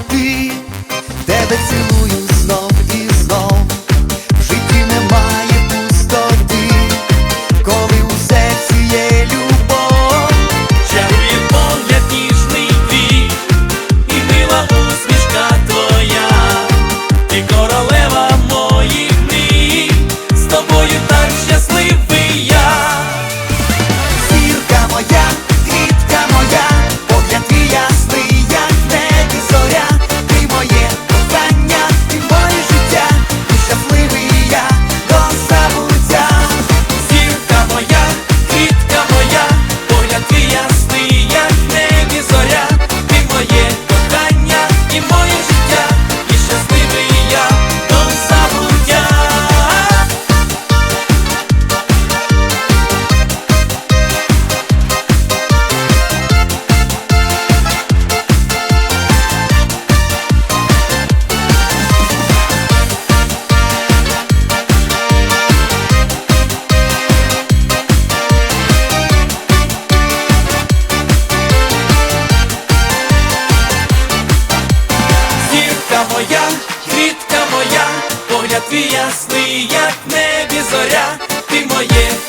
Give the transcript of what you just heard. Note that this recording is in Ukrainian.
Happy, there the two. погляд твій ясний, як небі зоря, ти моє.